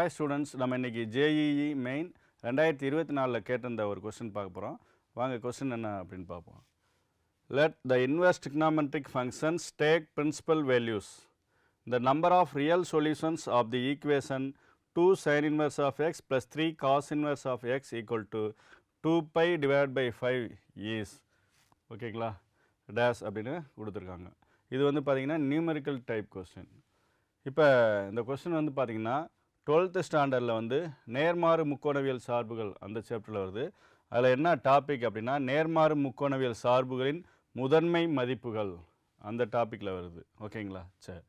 Hi students நம்ம இன்றைக்கி JEE main ரெண்டாயிரத்தி இருபத்தி நாலில் கேட்டிருந்த ஒரு கொஸ்டின் பார்க்க போகிறோம் வாங்க கொஸ்டின் என்ன அப்படின்னு பார்ப்போம். Let the invest trigonometric functions take principal values the number of real solutions of the equation two sine inverse of x plus three cos inverse of x equal to two pi divide by five is ஓகேங்களா டேஸ் அப்படின்னு கொடுத்துருக்காங்க. இது வந்து பார்த்திங்கன்னா numerical type question இப்போ இந்த question வந்து பார்த்தீங்கன்னா டுவெல்த்து ஸ்டாண்டர்டில் வந்து நேர்மாறு முக்கோணவியல் சார்புகள் அந்த சாப்டரில் வருது. அதில் என்ன டாபிக் அப்படின்னா நேர்மாறு முக்கோணவியல் சார்புகளின் முதன்மை மதிப்புகள் அந்த டாப்பிக்கில் வருது. ஓகேங்களா? சரி.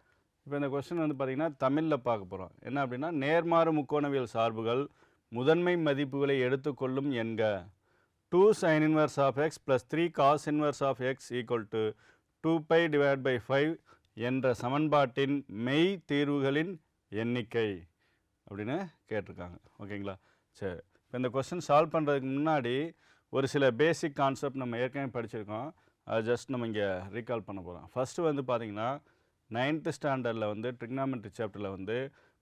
இப்போ இந்த கொஸ்டின் வந்து பார்த்திங்கன்னா தமிழில் பார்க்க போகிறோம். என்ன அப்படின்னா நேர்மாறு முக்கோணவியல் சார்புகள் முதன்மை மதிப்புகளை எடுத்துக்கொள்ளும் என்க. Two sine inverse of x plus three cos inverse of x equal to two pi divide by five என்ற சமன்பாட்டின் மெய் தீர்வுகளின் எண்ணிக்கை. அப்படின்னு கேட்டிருக்காங்க. ஓகேங்களா? சரி. இப்போ இந்த கொஸ்டின் சால்வ் பண்ணுறதுக்கு முன்னாடி ஒரு சில பேசிக் கான்செப்ட் நம்ம ஏற்கனவே படிச்சிருக்கோம். அதை ஜஸ்ட் நம்ம இங்கே ரீகால் பண்ண போகிறோம் ஃபஸ்ட்டு வந்து பார்த்தீங்கன்னா நைன்த்து ஸ்டாண்டர்டில் வந்து ட்ரிக்னாமெட்ரி சாப்டரில் வந்து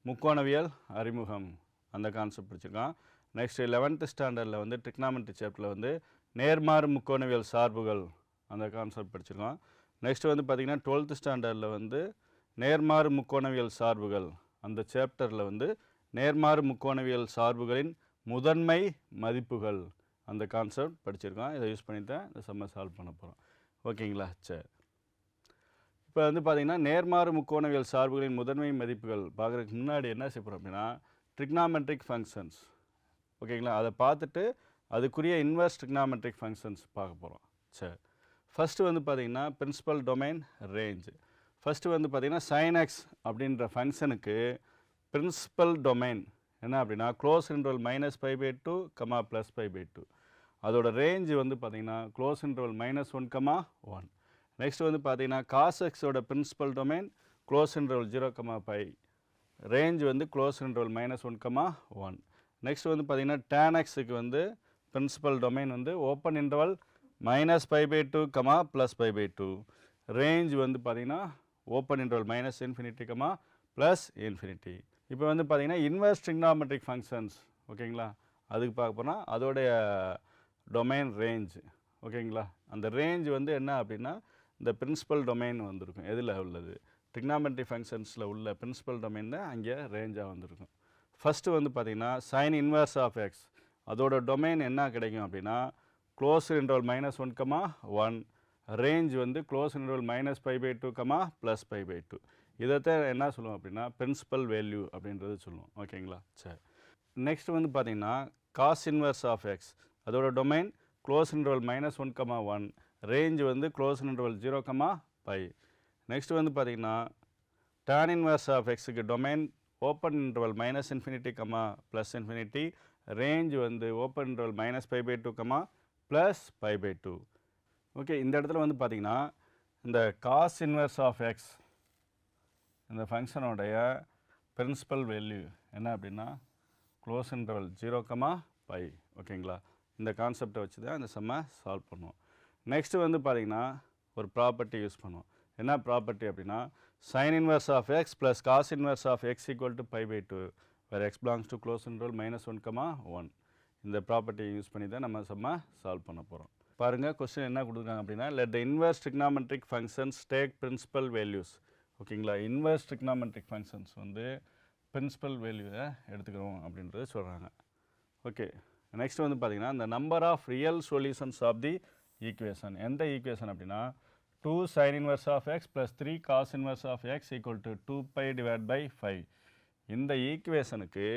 முக்கோணவியல் அறிமுகம் அந்த கான்செப்ட் படிச்சிருக்கோம் நெக்ஸ்ட் லெவன்த்து ஸ்டாண்டர்டில் வந்து ட்ரிக்னாமெட்ரி சாப்டரில் வந்து நேர்மாறு முக்கோணவியல் சார்புகள் அந்த கான்செப்ட் படிச்சிருக்கோம் நெக்ஸ்ட்டு வந்து பார்த்திங்கன்னா டுவெல்த்து ஸ்டாண்டர்டில் வந்து நேர்மாறு முக்கோணவியல் சார்புகள் அந்த சாப்டரில் வந்து நேர்மாறு முக்கோணவியல் சார்புகளின் முதன்மை மதிப்புகள். அந்த கான்செப்ட் படிச்சிருக்கோம் இதை யூஸ் பண்ணி தான் இந்த செம்ம சால்வ் பண்ண போகிறோம் ஓகேங்களா? சரி. இப்போ வந்து பார்த்திங்கன்னா நேர்மாறு முக்கோணவியல் சார்புகளின் முதன்மை மதிப்புகள் பார்க்குறதுக்கு முன்னாடி என்ன செய்ய அப்படின்னா ட்ரிக்னாமெட்ரிக் ஃபங்க்ஷன்ஸ் ஓகேங்களா? அதை பார்த்துட்டு அதுக்குரிய இன்வெர்ஸ் ட்ரிக்னாமெட்ரிக் ஃபங்க்ஷன்ஸ் பார்க்க போகிறோம் சரி. ஃபஸ்ட்டு வந்து பார்த்திங்கன்னா பிரின்சிபல் டொமைன் ரேஞ்சு ஃபஸ்ட்டு வந்து பார்த்திங்கன்னா சைனெக்ஸ் அப்படின்ற ஃபங்க்ஷனுக்கு பிரின்சிபல் டொமைன். என்ன அப்படின்னா close interval minus five by two comma plus five by two அதோட ரேஞ்சு வந்து பார்த்திங்கன்னா close interval minus one comma one next வந்து பார்த்திங்கன்னா காஸ் எக்ஸோட principal domain close interval zero comma pi range வந்து close interval minus one comma one next வந்து பார்த்தீங்கன்னா tan வந்து பிரின்சிபல் டொமைன் வந்து open interval minus five by two comma plus five by two range வந்து பார்த்திங்கன்னா open interval minus infinity comma plus infinity இப்போ வந்து பார்த்தீங்கன்னா இன்வெர்ஸ் ட்ரிக்னாமெட்ரிக் ஃபங்க்ஷன்ஸ் ஓகேங்களா? அதுக்கு பார்க்க போனால் அதோடைய டொமைன் ரேஞ்ச் ஓகேங்களா? அந்த ரேஞ்ச் வந்து என்ன அப்படின்னா இந்த பிரின்சிபல் டொமைன் வந்திருக்கும். எதில் உள்ளது? ட்ரிக்னாமெட்ரி ஃபங்க்ஷன்ஸில் உள்ள பிரின்சிபல் டொமைன் தான் அங்கே ரேஞ்சாக வந்திருக்கும். ஃபஸ்ட்டு வந்து பார்த்திங்கன்னா சைன் இன்வெர்ஸ் ஆஃப் எக்ஸ் அதோட டொமைன் என்ன கிடைக்கும் அப்படின்னா close interval minus one comma one range வந்து close interval minus five by two comma plus five by two இதைத்தான் என்ன சொல்லுவோம் அப்படின்னா பிரின்சிபல் வேல்யூ அப்படின்றது சொல்லுவோம். ஓகேங்களா? சரி. நெக்ஸ்ட் வந்து பார்த்திங்கன்னா காஸ் இன்வர்ஸ் ஆஃப் எக்ஸ் அதோட domain close interval minus one comma one range வந்து close interval zero comma pi next வந்து பார்த்திங்கன்னா டேன் இன்வர்ஸ் ஆஃப் எக்ஸுக்கு domain open interval minus infinity comma plus infinity range வந்து open interval minus five by two comma plus five by two okay இந்த இடத்துல வந்து பார்த்திங்கன்னா இந்த காஸ் இன்வர்ஸ் ஆஃப் எக்ஸ் இந்த ஃபங்க்ஷனோடைய பிரின்சிபல் வேல்யூ என்ன அப்படின்னா close interval zero comma pi ஓகேங்களா இந்த கான்செப்டை வச்சு தான் இந்த செம்மை சால்வ் பண்ணுவோம். நெக்ஸ்ட்டு வந்து பார்த்திங்கன்னா ஒரு ப்ராப்பர்ட்டி யூஸ் பண்ணுவோம். என்ன ப்ராப்பர்ட்டி அப்படின்னா sine inverse of x plus cos inverse of x equal to pi by two வேறு x belongs to close interval minus one comma one இந்த ப்ராப்பர்ட்டியை யூஸ் பண்ணி தான் நம்ம செம்ம சால்வ் பண்ண போகிறோம் பாருங்கள் கொஸ்டின் என்ன கொடுக்குறாங்க அப்படின்னா let the inverse trigonometric functions take principal values ஓகேங்களா? இன்வெஸ்ட் ட்ரிக்னாமெட்ரிக் ஃபங்க்ஷன்ஸ் வந்து பிரின்சிபல் வேல்யூவை எடுத்துக்கிறோம் அப்படின்றது சொல்கிறாங்க ஓகே நெக்ஸ்ட் வந்து பார்த்திங்கன்னா இந்த number of real solutions of the equation எந்த ஈக்குவேஷன் அப்படின்னா two sine inverse of x plus three cos inverse of x equal to two pi divide by five இந்த ஈக்குவேஷனுக்கு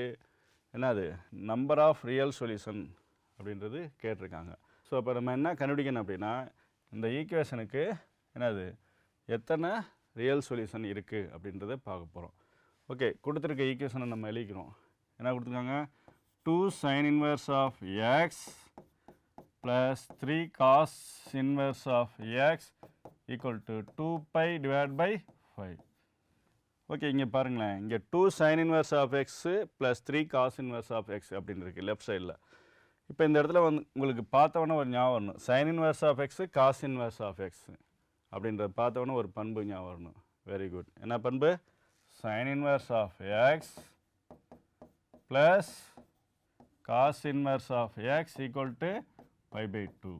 என்னது? நம்பர் ஆஃப் ரியல் சொல்யூஷன் அப்படின்றது கேட்டிருக்காங்க. ஸோ அப்போ நம்ம என்ன கண்டுபிடிக்கணும் அப்படின்னா இந்த ஈக்குவேஷனுக்கு என்னது? எத்தனை ரியல் சொல்யூஷன் இருக்குது அப்படின்றத பார்க்க போகிறோம் ஓகே கொடுத்துருக்க ஈக்குவேஷனை நம்ம எழுதிக்கிறோம். என்ன கொடுத்துருக்காங்க? Two sine inverse of x plus three cos inverse of x equal to two pi divide by five okay இங்கே பாருங்களேன். இங்கே two sine inverse of x plus three cos inverse of x அப்படின்னு இருக்குது லெஃப்ட் சைடில் இப்போ இந்த இடத்துல வந்து உங்களுக்கு பார்த்தவொன்னே ஒரு ஞாபகம் வரணும். Sine inverse of x cos inverse of x அப்படின்றத பார்த்தோன்னே ஒரு பண்பு ஞாபகம் வரணும். வெரி குட் என்ன பண்பு? Sine inverse of x plus cos inverse of x equal to pi by two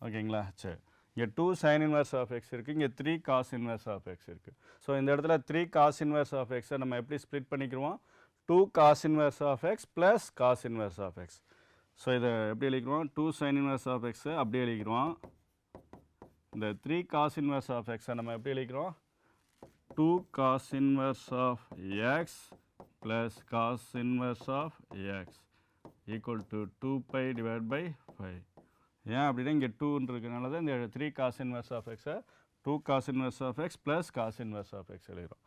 ஓகேங்களா? சரி. இங்கே two sine inverse of x இருக்குது இங்கே three cos inverse of x இருக்குது ஸோ இந்த இடத்துல த்ரீ காஸ் இன்வர்ஸ் ஆஃப் எக்ஸை நம்ம எப்படி ஸ்ப்ளிட் பண்ணிக்கிறோம் two cos inverse of x plus cos inverse of x so இதை எப்படி எழுதிக்கிறோம் டூ சைன் இன்வர்ஸ் ஆஃப் எக்ஸை அப்படியே எழுதிக்கிறோம் இந்த த்ரீ காஸ் இன்வர்ஸ் ஆஃப் எக்ஸை நம்ம எப்படி எழுதிக்கிறோம்? Two cos inverse of x plus cos inverse of x equal to two pi divide by five ஏன் அப்படின்னா இங்கே டூன்னு இருக்கனால தான் இந்த த்ரீ காஸ் இன்வர்ஸ் ஆஃப் எக்ஸை two cos inverse of x plus cos inverse of x எழுதுகிறோம்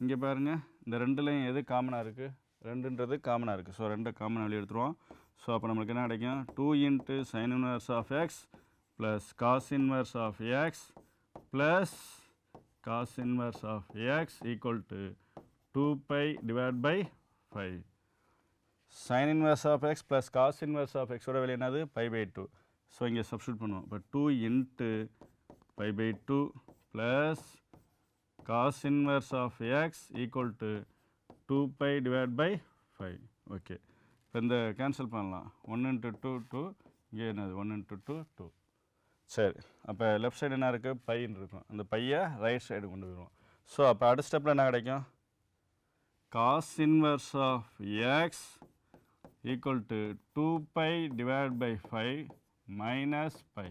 இங்கே பாருங்கள் இந்த ரெண்டுலையும் எது காமனாக இருக்குது ரெண்டுன்றது காமனாக இருக்குது ஸோ ரெண்டை காமன் வெளியே எடுத்துருவோம். ஸோ அப்போ நம்மளுக்கு என்ன கிடைக்கும்? Two into sine inverse of x plus cos inverse of x plus cos inverse of x equal to two pi divide by five sine inverse of x plus cos inverse of எக்ஸோட வெளியே என்னது? Pi by two so இங்கே substitute பண்ணுவோம். but two into pi by two plus cos inverse of x equal to two pi divided by five okay இப்போ இந்த cancel பண்ணலாம். One into two two இங்கே என்னது? ஒன் into டூ டூ சரி. அப்போ left side என்ன இருக்குது பைன்னு இருக்கும். அந்த பையை ரைட் சைடு கொண்டு போயிடுவோம் ஸோ அப்போ அடுத்த ஸ்டெப்பில் என்ன கிடைக்கும்? Cos inverse of x equal to two pi divide by five minus pi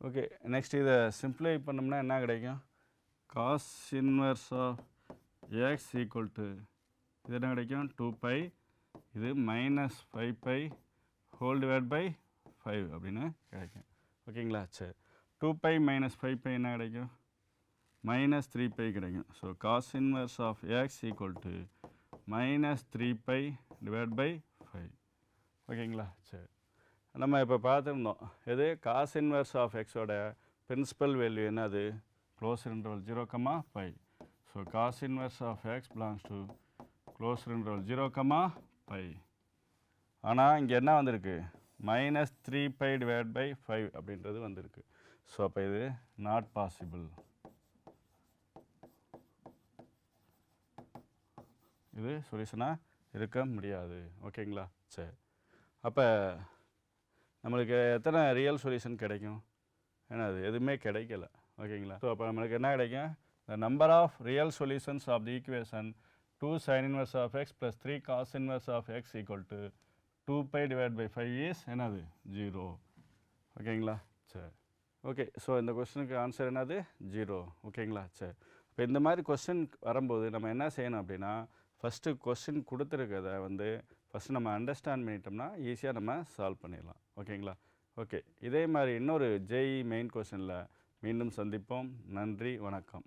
okay next இதை சிம்பிளை பண்ணோம்னா என்ன கிடைக்கும்? Cos inverse of x equal to இது என்ன கிடைக்கும்? டூ பை இது minus five pi whole divide by five அப்படின்னு கிடைக்கும். ஓகேங்களா? சரி. Two pi minus five pi என்ன கிடைக்கும்? மைனஸ் த்ரீ பை கிடைக்கும். So cos inverse of x equal to minus three pi divide by five ஓகேங்களா? சரி. நம்ம இப்போ பார்த்துருந்தோம். எது? காஸ் இன்வர்ஸ் ஆஃப் எக்ஸோட பிரின்சிபல் வேல்யூ என்னது? Close interval zero comma five so cos inverse of x belongs to close interval zero comma five ஆனால் இங்கே என்ன வந்திருக்கு? Minus three pi divide by five அப்படின்றது வந்திருக்கு. ஸோ அப்போ இது நாட் பாசிபிள் இது சொல்யூஷனாக இருக்க முடியாது. ஓகேங்களா சரி. அப்போ நம்மளுக்கு எத்தனை ரியல் சொல்யூஷன் கிடைக்கும்? ஏன்னா அது எதுவுமே கிடைக்கல. ஓகேங்களா ஸோ அப்போ நம்மளுக்கு என்ன கிடைக்கும்? The number of real solutions of the equation two sine inverse of x plus three cos inverse of x equal to two pi divide by five is என்னது? ஜீரோ ஓகேங்களா? சரி. ஓகே ஸோ இந்த கொஸ்டினுக்கு answer என்னது? Zero ஓகேங்களா? சரி. இப்போ இந்த மாதிரி கொஸ்டின் வரும்போது நம்ம என்ன செய்யணும் அப்படின்னா ஃபஸ்ட்டு கொஸ்டின் கொடுத்துருக்கத வந்து ஃபஸ்ட்டு நம்ம அண்டர்ஸ்டாண்ட் பண்ணிட்டோம்னா ஈஸியாக நம்ம சால்வ் பண்ணிடலாம். ஓகேங்களா? ஓகே. இதே மாதிரி இன்னொரு ஜேஇ மெயின் கொஸ்டினில் மீண்டும் சந்திப்போம். நன்றி வணக்கம்.